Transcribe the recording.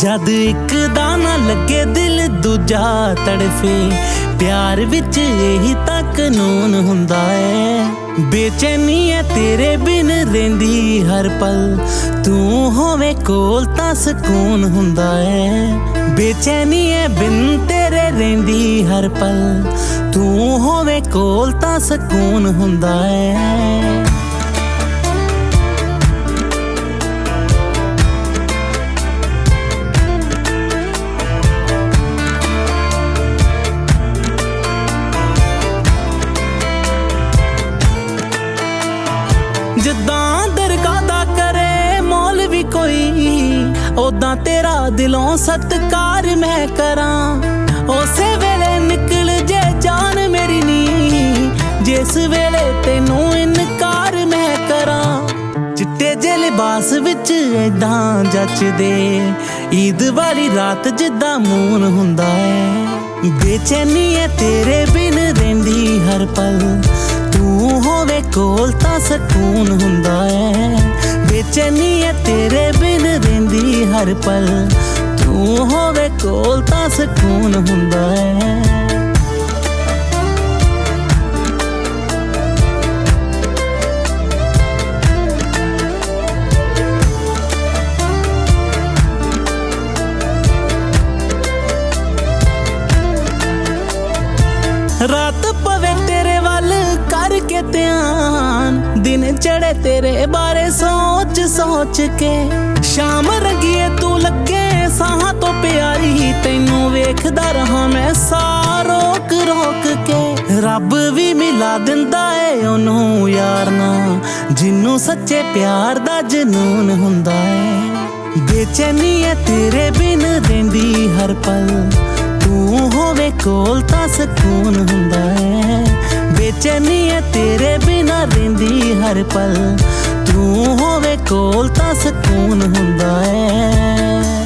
ਜਦ ਇੱਕ ਨਾ ਲੱਗੇ ਦਿਲ ਦੂਜਾ ਤੜਫੇ, ਪਿਆਰ ਵਿੱਚ ਇਹੀ ਤਾਂ ਕਾਨੂੰਨ ਹੁੰਦਾ ਏ। ਬੇਚੈਨੀ ਐ ਤੇਰੇ ਬਿਨ ਰਹਿੰਦੀ ਹਰ ਪਲ, ਤੂੰ ਹੋਵੇਂ ਕੋਲ ਤਾਂ ਸਕੂਨ ਹੁੰਦਾ ਏ। ਬੇਚੈਨੀ ਐ ਬਿਨ ਤੇਰੇ ਰਹਿੰਦੀ ਹਰ ਪਲ, ਤੂੰ ਹੋਵੇਂ ਕੋਲ ਤਾਂ ਸਕੂਨ ਹੁੰਦਾ ਏ। ਜਿੱਦਾਂ ਦਰਗਾਹ ਦਾ ਕਰੇ ਮੌਲ ਵੀ ਕੋਈ ਉਦਾਂ ਤੇਰਾ ਦਿਲੋਂ ਸਤਕਾਰ ਮੈਂ ਕਰਾਂ। ਉਸੇ ਵੇਲੇ ਨਿਕਲ ਜੇ ਜਾਨ ਮੇਰੀ ਨੀ ਜਿਸ ਵੇਲੇ ਤੈਨੂੰ ਇਨਕਾਰ ਮੈਂ ਕਰਾਂ। ਚਿੱਟੇ ਜੇ ਲਿਬਾਸ ਵਿੱਚ ਏਦਾਂ ਜੱਚਦੇ, ਈਦ ਵਾਲੀ ਰਾਤ ਜਿੱਦਾਂ ਮੂਨ ਹੁੰਦਾ ਏ। ਬੇਚੈਨੀ ਐ ਤੇਰੇ ਬਿਨ ਰਹਿੰਦੀ ਹਰ ਪਲ। ਤੂੰ ਹੋਵੇ ਕੋਲ ਤਾਂ ਸਕੂਨ ਹੁੰਦਾ ਏ ਬੇਚੈਨੀ ਐ ਤੇਰੇ ਬਿਨ ਰਹਿੰਦੀ ਹਰ ਪਲ। ਤੂੰ ਹੋਵੇ ਕੋਲ ਤਾਂ ਸਕੂਨ ਹੁੰਦਾ ਏ ਧਿਆਨ, ਦਿਨ ਚੜੇ ਤੇਰੇ ਬਾਰੇ ਸੋਚ ਸੋਚ ਕੇ। ਸ਼ਾਮ ਰੰਗੀਏ ਤੂੰ ਲੱਗੇ ਸਾਹਾਂ ਤੋਂ ਪਿਆਰੀ, ਤੈਨੂੰ ਵੇਖਦਾ ਰਹਾ ਮੈਂ ਸਾਹ ਰੋਕ ਰੋਕ ਕੇ। ਰੱਬ ਵੀ ਮਿਲਾ ਦਿੰਦਾ ਏ ਉਹਨੂੰ ਯਾਰ ਨਾ, ਜਿੰਨੂੰ ਸੱਚੇ ਪਿਆਰ ਦਾ ਜਨੂਨ ਹੁੰਦਾ ਏ। ਬੇਚੈਨੀ ਐ ਤੇਰੇ ਬਿਨ ਰਹਿੰਦੀ ਹਰ ਪਲ, ਤੂੰ ਹੋਵੇ ਕੋਲ ਤਾਂ ਸਕੂਨ ਹੁੰਦਾ। ਤੇਰੇ ਬਿਨਾ ਰਹਿੰਦੀ ਹਰ ਪਲ। ਤੂੰ ਹੋਵੇ ਕੋਲ ਤਾਂ ਸਕੂਨ ਹੁੰਦਾ ਏ।